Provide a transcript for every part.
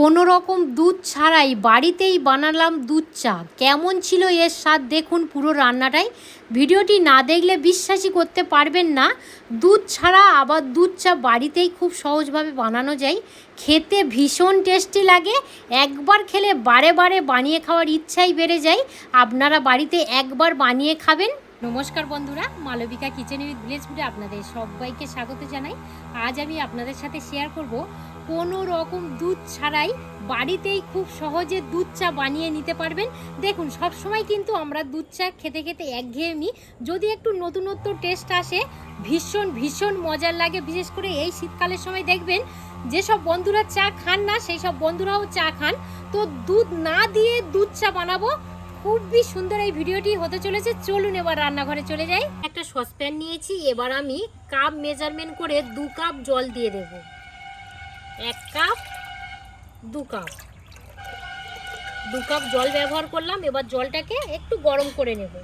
কোনো রকম দুধ ছাড়াই বাড়িতেই বানালাম দুধ চা। কেমন ছিল এর স্বাদ দেখুন পুরো রান্নাটাই। ভিডিওটি না দেখলে বিশ্বাসই করতে পারবেন না। দুধ ছাড়া আবার দুধ চা বাড়িতেই খুব সহজভাবে বানানো যায়। খেতে ভীষণ টেস্টি লাগে। একবার খেলে বারে বারে বানিয়ে খাওয়ার ইচ্ছাই বেড়ে যায়। আপনারা বাড়িতে একবার বানিয়ে খাবেন। নমস্কার বন্ধুরা, মালবিকা কিচেন উইথ ভিলেজ ফুডে আপনাদের সবাইকে স্বাগত জানাই। আজ আমি আপনাদের সাথে শেয়ার করব কোনো রকম দুধ ছাড়াই বাড়িতেই খুব সহজে দুধ চা বানিয়ে নিতে পারবেন। দেখুন সব সময় কিন্তু আমরা দুধ চা খেতে খেতে একঘেয়েমি। যদি একটু নতুনত্ব টেস্ট আসে, ভীষণ ভীষণ মজার লাগে। বিশেষ করে এই শীতকালের সময় দেখবেন, যেসব বন্ধুরা চা খান না সেই সব বন্ধুরাও চা খান। তো দুধ না দিয়ে দুধ চা বানাবো, খুবই সুন্দর এই ভিডিওটি হতে চলেছে। চলুন এবার রান্নাঘরে চলে যাই। একটা সসপ্যান নিয়েছি, এবার আমি কাপ মেজারমেন্ট করে দু কাপ জল দিয়ে দেব। এক কাপ, দু কাপ। দু কাপ জল ব্যবহার করলাম, এবার জলটাকে একটু গরম করে নেব।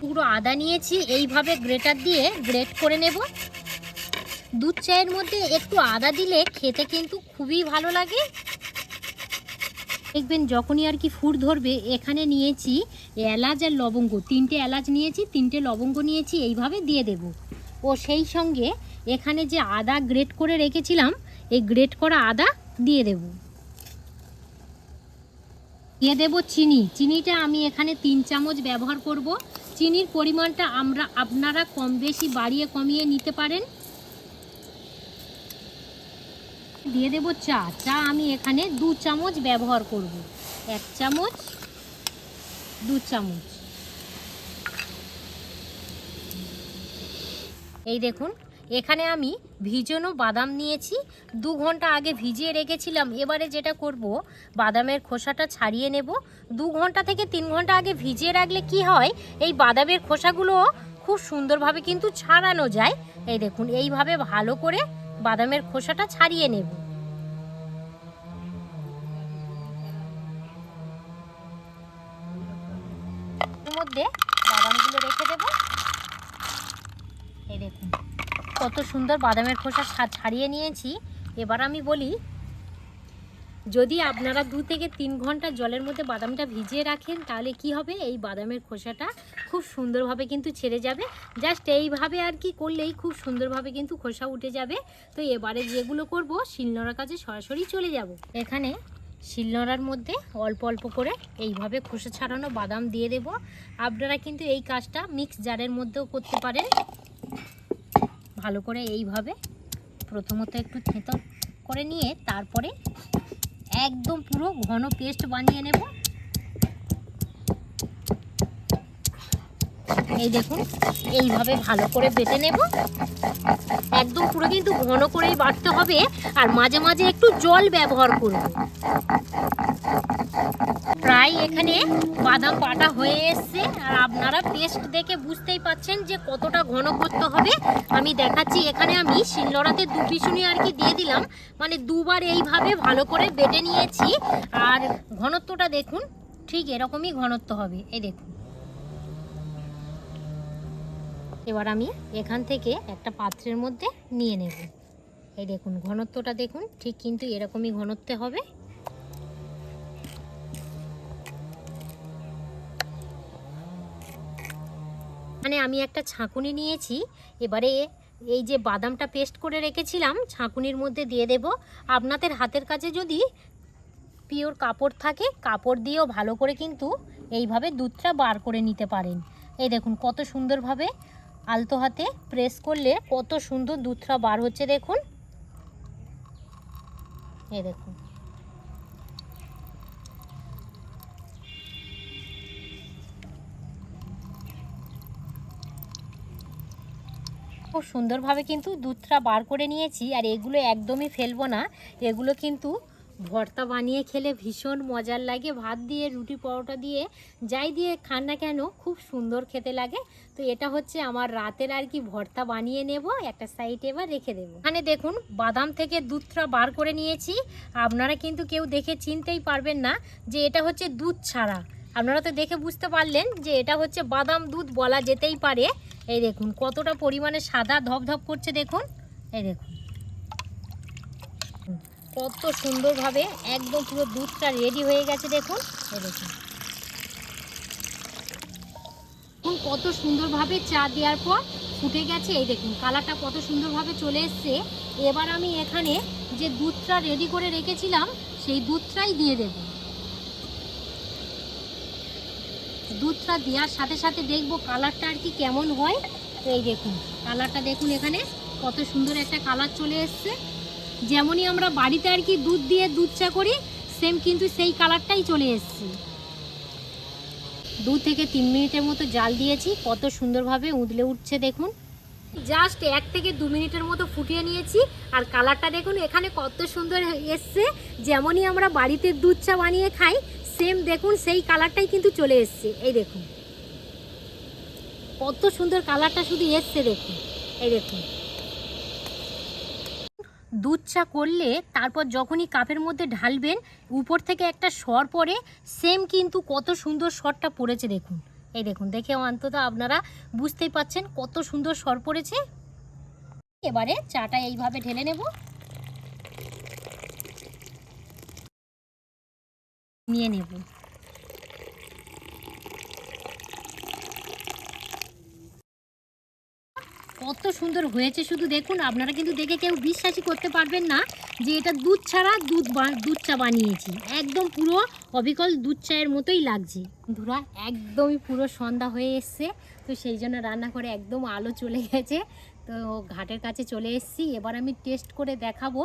পুরো আদা নিয়েছি, এইভাবে গ্রেটার দিয়ে গ্রেট করে নেব। দুধ চায়ের মধ্যে একটু আদা দিলে খেতে কিন্তু খুবই ভালো লাগে। দেখবেন যখনই আর কি ফুট ধরবে, এখানে নিয়েছি এলাচ আর লবঙ্গ। তিনটে এলাচ নিয়েছি, তিনটে লবঙ্গ নিয়েছি, এইভাবে দিয়ে দেব। ও সেই সঙ্গে এখানে যে আদা গ্রেট করে রেখেছিলাম এই গ্রেট করা আদা দিয়ে দেব। দিয়ে দেব চিনি। চিনিটা আমি এখানে তিন চামচ ব্যবহার করব। চিনির পরিমাণটা আমরা আপনারা কম বেশি বাড়িয়ে কমিয়ে নিতে পারেন। দিয়ে দেব চা। চা আমি এখানে দু চামচ ব্যবহার করব। এক চামচ, দু চামচ। এই দেখুন, এখানে আমি ভিজানো বাদাম নিয়েছি। দু ঘণ্টা আগে ভিজিয়ে রেখেছিলাম। এবারে যেটা করব, বাদামের খোসাটা ছাড়িয়ে নেব। দু ঘণ্টা থেকে তিন ঘণ্টা আগে ভিজিয়ে রাখলে কি হয়, এই বাদামের খোসাগুলো খুব সুন্দরভাবে কিন্তু ছাড়ানো যায়। এই দেখুন, এইভাবে ভালো করে বাদামের খোসাটা ছাড়িয়ে নেব। মধ্যে বাদামগুলো রেখে দেব। এই দেখুন। কত সুন্দর বাদামের খোসা ছাড়িয়ে নিয়েছি। এবার আমি বলি, যদি আপনারা দু থেকে তিন ঘণ্টা জলের মধ্যে বাদামটা ভিজিয়ে রাখেন, তাহলে কি হবে? এই বাদামের খোসাটা খুব সুন্দরভাবে কিন্তু ছেড়ে যাবে। জাস্ট এইভাবে আর কি করলেই খুব সুন্দরভাবে কিন্তু খোসা উঠে যাবে। তো এবারে যেগুলো করব, শিলনোড়ার কাছে সরাসরি চলে যাব। এখানে শিলনোড়ার মধ্যে অল্প অল্প করে এইভাবে খোসা ছাড়ানো বাদাম দিয়ে দেব। আপনারা কিন্তু এই কাজটা মিক্স জারের মধ্যেও করতে পারেন। ভালো করে এইভাবে প্রথমত একটু থেঁতো করে নিয়ে তারপরে একদম পুরো ঘন পেস্ট বানিয়ে নেব। এই দেখুন, এইভাবে ভালো করে বেটে নেব। একদম পুরো কিন্তু ঘন করেই বাটতে হবে আর মাঝে মাঝে একটু জল ব্যবহার করব। প্রায় এখানে বাদাম বাটা হয়ে এসছে। আর আপনারা পেস্ট দেখে বুঝতেই পাচ্ছেন যে কতটা ঘন করতে হবে। আমি দেখাচ্ছি, এখানে আমি শিলনোড়াতে দু পিছুনি আর কি দিয়ে দিলাম। মানে দুবার এইভাবে ভালো করে বেটে নিয়েছি। আর ঘনত্বটা দেখুন, ঠিক এরকমই ঘনত্ব হবে। এই দেখুন। এবার আমি এখান থেকে একটা পাত্রের মধ্যে নিয়ে নেব। এই দেখুন, ঘনত্বটা দেখুন, ঠিক কিন্তু এরকমই ঘনত্ব হবে। মানে আমি একটা ছাঁকুনি নিয়েছি, এবারে এই যে বাদামটা পেস্ট করে রেখেছিলাম, ছাঁকুনির মধ্যে দিয়ে দেব। আপনাদের হাতের কাছে যদি পিওর কাপড় থাকে, কাপড় দিয়েও ভালো করে কিন্তু এইভাবে দুধটা বার করে নিতে পারেন। এই দেখুন কত সুন্দরভাবে আলতো হাতে প্রেস করলে কত সুন্দর দুধটা বার হচ্ছে দেখুন। এই দেখুন। খুব সুন্দরভাবে কিন্তু দুধটা বার করে নিয়েছি আর এগুলো একদমই ফেলব না। এগুলো কিন্তু ভর্তা বানিয়ে খেলে ভীষণ মজার লাগে। ভাত দিয়ে, রুটি পরোটা দিয়ে, যাই দিয়ে খান না কেন, খুব সুন্দর খেতে লাগে। তো এটা হচ্ছে আমার রাতের আর কি ভর্তা বানিয়ে নেব, একটা সাইডে এবার রেখে দেবো। এখানে দেখুন, বাদাম থেকে দুধটা বার করে নিয়েছি। আপনারা কিন্তু কেউ দেখে চিনতেই পারবেন না যে এটা হচ্ছে দুধ ছাড়া। আপনারা তো দেখে বুঝতে পারলেন যে এটা হচ্ছে বাদাম দুধ বলা যেতেই পারে। এই দেখুন, কতটা পরিমাণে সাদা ধপধপ করছে দেখুন। এই দেখুন। কত সুন্দরভাবে একদম পুরো দুধটা রেডি হয়ে গেছে দেখুন। এই দেখুন। কত সুন্দরভাবে চা দেওয়ার পর ফুটে গেছে। এই দেখুন, কালারটা কত সুন্দরভাবে চলে এসছে। এবার আমি এখানে যে দুধটা রেডি করে রেখেছিলাম, সেই দুধটাই দিয়ে দেব। দুধটা দেওয়ার সাথে সাথে দেখব কালারটা আর কি কেমন হয়। এই দেখুন কালারটা দেখুন এখানে, কত সুন্দর একটা কালার চলে এসছে। যেমনই আমরা বাড়িতে আর কি দুধ দিয়ে দুধ চা করি সেম কিন্তু সেই কালারটাই চলে এসছে। দু থেকে তিন মিনিটের মতো জাল দিয়েছি, কত সুন্দরভাবে উদলে উঠছে দেখুন। জাস্ট এক থেকে দু মিনিটের মতো ফুটিয়ে নিয়েছি, আর কালারটা দেখুন এখানে কত সুন্দর এসছে। যেমনই আমরা বাড়িতে দুধ চা বানিয়ে খাই সেম দেখুন, সেই কালারটাই কিন্তু চলে এসছে। এই দেখুন। কত সুন্দর কালারটা শুধু এসছে, দেখুন। এই দেখুন। দুধ চা করলে তারপর যখনই কাপের মধ্যে ঢালবেন, উপর থেকে একটা স্বর পড়ে সেম কিন্তু কত সুন্দর স্বরটা পড়েছে, দেখুন। এই দেখুন, দেখে অন্তত আপনারা বুঝতেই পাচ্ছেন কত সুন্দর স্বর পড়েছে। এবারে চাটা এইভাবে ঢেলে নেব। নিয়ে নেব। কত সুন্দর হয়েছে, শুধু দেখুন, আপনারা কিন্তু দেখে কেউ বিশ্বাসই করতে পারবেন না যে এটা দুধ ছাড়া দুধ দুধ চা বানিয়েছি। একদম পুরো অবিকল দুধ চায়ের মতোই লাগছে। ধুরা একদমই পুরো সন্ধ্যা হয়ে এসছে, তো সেই জন্য রান্না করে একদম আলো চলে গেছে। তো ঘাটের কাছে চলে এসেছি। এবার আমি টেস্ট করে দেখাবো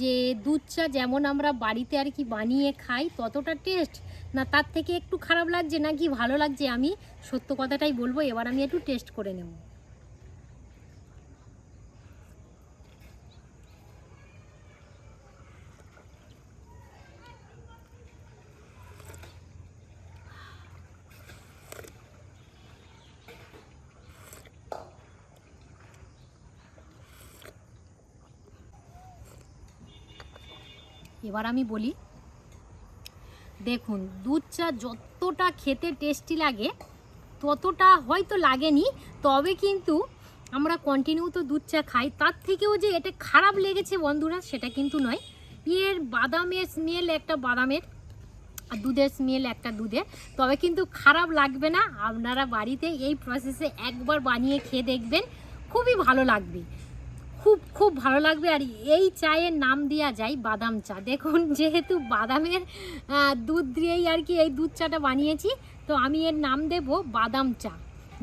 যে দুধ চা যেমন আমরা বাড়িতে আর কি বানিয়ে খাই, ততটা টেস্ট না তার থেকে একটু খারাপ লাগছে নাকি ভালো লাগছে আমি সত্য কথাটাই বলব। এবার আমি একটু টেস্ট করে নেব। এবার আমি বলি, দেখুন দুধ চা যতটা খেতে টেস্টি লাগে, ততটা হয়তো লাগেনি, তবে কিন্তু আমরা কন্টিনিউ তো দুধ চা খাই। তার থেকেও যে এটা খারাপ লেগেছে বন্ধুরা, সেটা কিন্তু নয়। এর বাদামের স্মেল একটা বাদামের, আর দুধের স্মেল একটা দুধের। তবে কিন্তু খারাপ লাগবে না, আপনারা বাড়িতে এই প্রসেসে একবার বানিয়ে খেয়ে দেখবেন, খুবই ভালো লাগবে। খুব খুব ভালো লাগবে। আর এই চায়ের নাম দেওয়া যায় বাদাম চা। দেখুন, যেহেতু বাদামের দুধ দিয়েই আর কি এই দুধ চাটা বানিয়েছি, তো আমি এর নাম দেব বাদাম চা।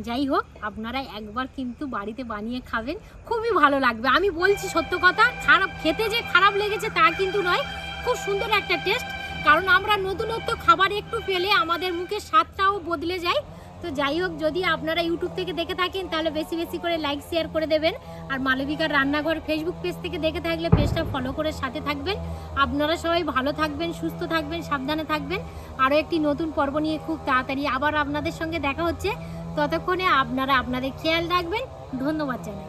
যাই হোক, আপনারা একবার কিন্তু বাড়িতে বানিয়ে খাবেন, খুবই ভালো লাগবে। আমি বলছি সত্য কথা, খারাপ, খেতে যে খারাপ লেগেছে তা কিন্তু নয়, খুব সুন্দর একটা টেস্ট। কারণ আমরা নতুনত্ব খাবার একটু পেলে আমাদের মুখের স্বাদটাও বদলে যায়। তো যাই হোক, যদি আপনারা ইউটিউব থেকে দেখে থাকেন, তাহলে বেশি বেশি করে লাইক শেয়ার করে দেবেন। আর মালবিকার রান্নাঘর ফেসবুক পেজ থেকে দেখে থাকলে পেজটা ফলো করে সাথে থাকবেন। আপনারা সবাই ভালো থাকবেন, সুস্থ থাকবেন, সাবধানে থাকবেন। আরও একটি নতুন পর্ব নিয়ে খুব তাড়াতাড়ি আবার আপনাদের সঙ্গে দেখা হচ্ছে। ততক্ষণে আপনারা আপনাদের খেয়াল রাখবেন। ধন্যবাদ জানাই।